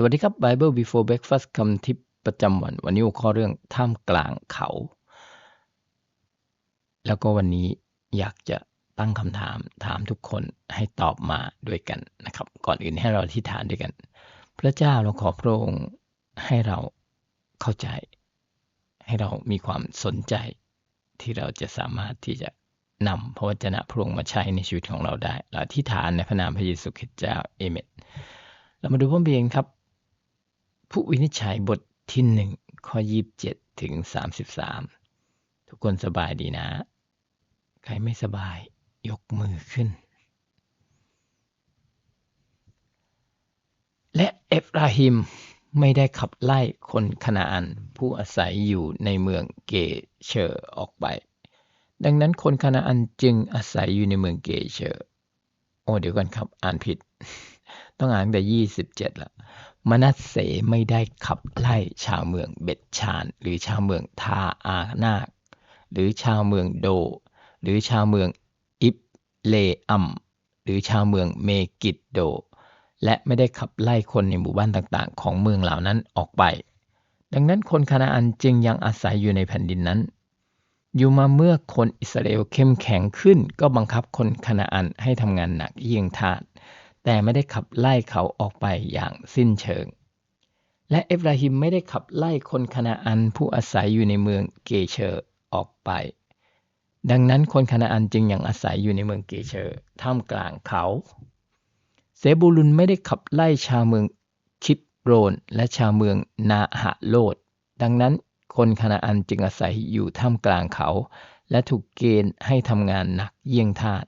สวัสดีครับ Bible Before Breakfast คำทิปประจำวัน วันนี้หัวข้อเรื่องท่ามกลางเขา แล้วก็วันนี้อยากจะตั้งคำถามถามทุกคนให้ตอบมาด้วยกันนะครับ ก่อนอื่นให้เราที่ฐานด้วยกัน พระเจ้าเราขอพระองค์ให้เราเข้าใจ ให้เรามีความสนใจที่เราจะสามารถที่จะนำพระวจนะพระองค์มาใช้ในชีวิตของเราได้เราที่ฐานในพระนามพระเยซูคริสต์เจ้าเอเมนเรามาดูพระเบียงครับ ผู้วินิจฉัยบทที่หนึ่งข้อยีบเจ็ดถึงสามสิบสามทุกคนสบายดีนะ ใครไม่สบายยกมือขึ้น และเอฟราฮิมไม่ได้ขับไล่คนคณาอันผู้อาศัยอยู่ในเมืองเกเชอร์ออกไป ดังนั้นคนคณาอันจึงอาศัยอยู่ในเมืองเกเชอร์ โอ้เดี๋ยวก่อนครับอ่านผิด ต้องอ่านแต่ยี่สิบเจ็ดละ มนัสเสไม่ได้ขับไล่ชาวเมืองเบ็ดชาน หรือชาวเมืองทาอานาค หรือชาวเมืองโด หรือชาวเมืองอิบเลอัมหรือชาวเมืองเมกิดโด และไม่ได้ขับไล่คนในหมู่บ้านต่างๆ ของเมืองเหล่านั้นออกไป ดังนั้นคนคานาอันจึงยังอาศัยอยู่ในแผ่นดินนั้น อยู่มาเมื่อคนอิสราเอลเข้มแข็งขึ้น ก็บังคับคนคานาอันให้ทำงานหนักเยี่ยงทาส แต่ไม่ได้ขับไล่เขาออกไปอย่างสิ้นเชิง และเอฟราฮิมไม่ได้ขับไล่คนคณาอันผู้อาศัยอยู่ในเมืองเกเชอร์ออกไป ดังนั้นคนคณาอันจึงยังอาศัยอยู่ในเมืองเกเชอร์ท่ามกลางเขาเซบูลุนไม่ได้ขับไล่ชาวเมืองคิดโรนและชาวเมืองนาหะโลด ดังนั้นคนคณาอันจึงอาศัยอยู่ท่ามกลางเขา และถูกเกณฑ์ให้ทำงานหนักเยี่ยงทาส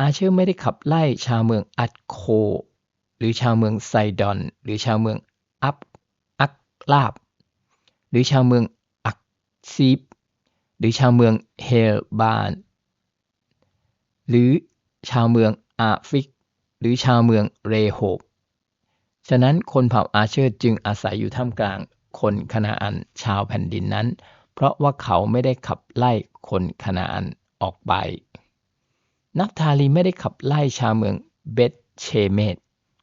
อาเชอร์ไม่ได้ขับไล่ชาวเมืองอัดโค หรือชาวเมืองไซดอน หรือชาวเมืองอับอักลาบ หรือชาวเมืองอักซีบ หรือชาวเมืองเฮลบาน หรือชาวเมืองอาฟิก หรือชาวเมืองเรโฮบฉะนั้นคนเผ่าอาเชอร์จึงอาศัยอยู่ท่ามกลางคนคณาอันชาวแผ่นดินนั้น เพราะว่าเขาไม่ได้ขับไล่คนคณาอันออกไป นับทาลีไม่ได้ขับไล่ชาวเมืองเบตเชเมต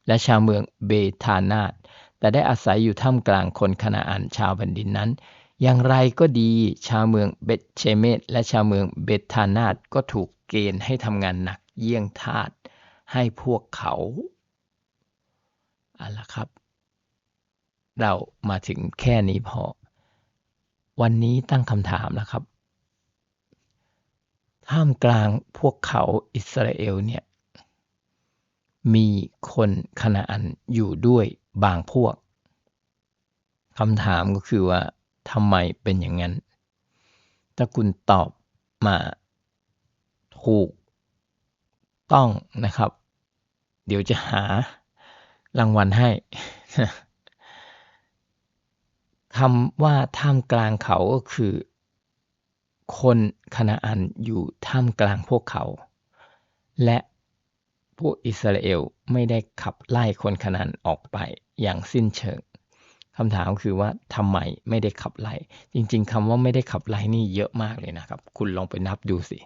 และชาวเมืองเบธานาตแต่ได้อาศัยอยู่ท่ามกลางคนคณาอันชาวแผ่นดินนั้น อย่างไรก็ดีชาวเมืองเบตเชเมตและชาวเมืองเบธานาตก็ถูกเกณฑ์ให้ทำงานหนักเยี่ยงทาสให้พวกเขาเอาละครับ เรามาถึงแค่นี้พอ วันนี้ตั้งคำถามแล้วครับ ท่ามกลางพวกเขาอิสราเอลเนี่ยมีคนคณาอันอยู่ด้วยบางพวกคำถามก็คือว่าทำไมเป็นอย่างนั้น ถ้าคุณตอบมาถูกต้องนะครับ เดี๋ยวจะหารางวัลให้คำว่าท่ามกลางเขาก็คือ คนคณาอันอยู่ท่ามกลางพวกเขา และพวกอิสราเอลไม่ได้ขับไล่คนคณาอันออกไปอย่างสิ้นเชิงคำถามคือว่าทำไมไม่ได้ขับไล่ จริง ๆคำว่าไม่ได้ขับไล่นี่เยอะมากเลยนะครับ คุณลองไปนับดูสิ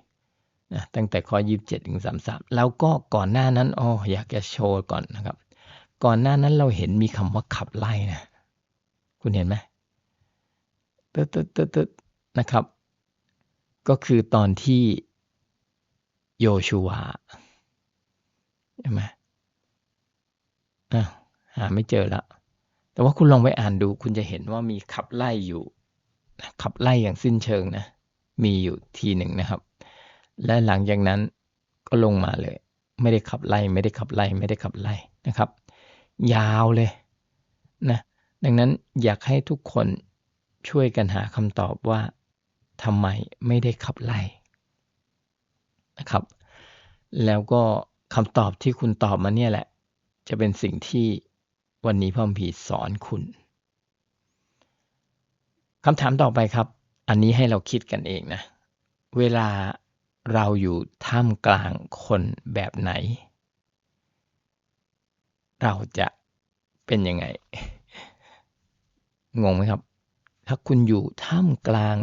นะตั้งแต่ข้อ 27 ถึง 33 แล้วก็ก่อนหน้านั้นอ๋ออยากจะโชว์ก่อนนะครับ ก่อนหน้านั้นเราเห็นมีคำว่าขับไล่นะ คุณเห็นไหมตึ๊ดตึ๊ดตึ๊ดนะครับ ก็คือตอนที่โยชูวาใช่ไหมหาไม่เจอแล้วแต่ว่าคุณลองไปอ่านดู คุณจะเห็นว่ามีขับไล่อยู่ขับไล่อย่างสิ้นเชิงนะ มีอยู่ทีหนึ่งนะครับ และหลังจากนั้นก็ลงมาเลย ไม่ได้ขับไล่ไม่ได้ขับไล่ไม่ได้ขับไล่นะครับ ยาวเลยนะดังนั้นอยากให้ทุกคนช่วยกันหาคำตอบว่า ทำไมไม่ได้ขับไล่นะครับ แล้วก็คำตอบที่คุณตอบมาเนี่ยแหละ จะเป็นสิ่งที่วันนี้พ่อผีสอนคุณคำถามต่อไปครับ อันนี้ให้เราคิดกันเองนะ เวลาเราอยู่ท่ามกลางคนแบบไหน เราจะเป็นยังไง งงไหมครับ ถ้าคุณอยู่ท่ามกลาง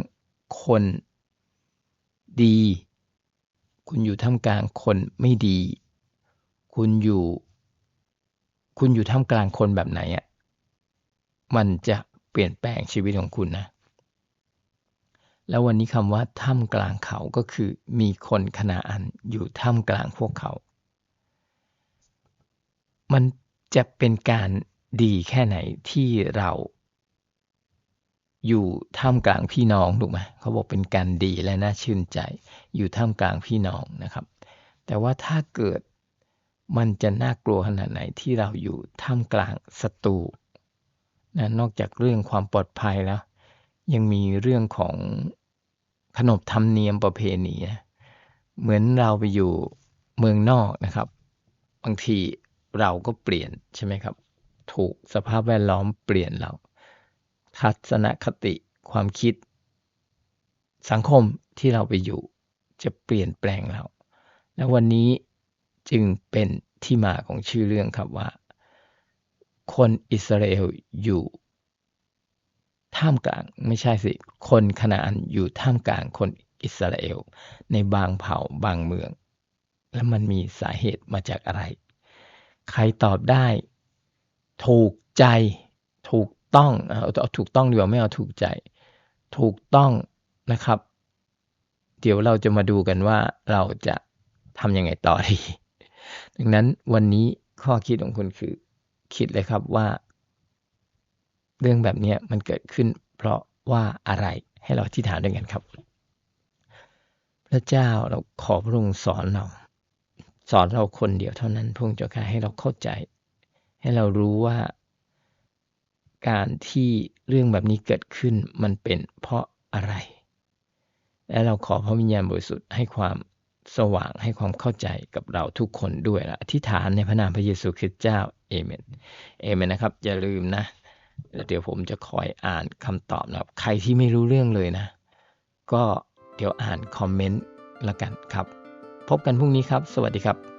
คนดี คุณอยู่ท่ามกลางคนไม่ดี คุณอยู่ คุณอยู่ท่ามกลางคนแบบไหนอะมันจะเปลี่ยนแปลงชีวิตของคุณนะ แล้ววันนี้คำว่าท่ามกลางเขาก็คือมีคนคณาอันอยู่ท่ามกลางพวกเขา มันจะเป็นการดีแค่ไหนที่เรา อยู่ท่ามกลางพี่น้องถูกไหมเขาบอกเป็นการดีและน่าชื่นใจ อยู่ท่ามกลางพี่น้องนะครับ แต่ว่าถ้าเกิดมันจะน่ากลัวขนาดไหนที่เราอยู่ท่ามกลางศัตรูนะนอกจากเรื่องความปลอดภัยแล้ว ยังมีเรื่องของขนบธรรมเนียมประเพณีนะเหมือนเราไปอยู่เมืองนอกนะครับ บางทีเราก็เปลี่ยนใช่ไหมครับ ถูกสภาพแวดล้อมเปลี่ยนเรา ทัศนคติความคิด สังคมที่เราไปอยู่จะเปลี่ยนแปลงเรา และวันนี้จึงเป็นที่มาของชื่อเรื่องครับว่า คนอิสราเอลอยู่ ท่ามกลางไม่ใช่สิ คนคณาอันอยู่ท่ามกลางคนอิสราเอล ในบางเผ่าบางเมือง และมันมีสาเหตุมาจากอะไร ใครตอบได้ ถูกใจถูก ต้องเอาถูกต้องดีกว่าไม่เอาถูกใจ ถูกต้องนะครับ เดี๋ยวเราจะมาดูกันว่าเราจะทำยังไงต่อดี ดังนั้นวันนี้ข้อคิดของคุณคือคิดเลยครับว่า เรื่องแบบนี้มันเกิดขึ้น เพราะว่าอะไรให้เราที่ฐานด้วยกันครับ พระเจ้าเราขอพระองค์สอนเรา สอนเราคนเดียวเท่านั้นพระองค์เจ้าค่ะให้เราเข้าใจ ให้เรารู้ว่า การที่เรื่องแบบนี้เกิดขึ้นมันเป็นเพราะอะไร และเราขอพระวิญญาณบริสุทธิ์ให้ความสว่างให้ความเข้าใจกับเราทุกคนด้วยละอธิษฐานในพระนามพระเยซูคริสต์เจ้าเอเมนเอเมนนะครับ อย่าลืมนะ เดี๋ยวผมจะคอยอ่านคำตอบนะครับ ใครที่ไม่รู้เรื่องเลยนะ ก็เดี๋ยวอ่านคอมเมนต์ละกันครับ พบกันพรุ่งนี้ครับ สวัสดีครับ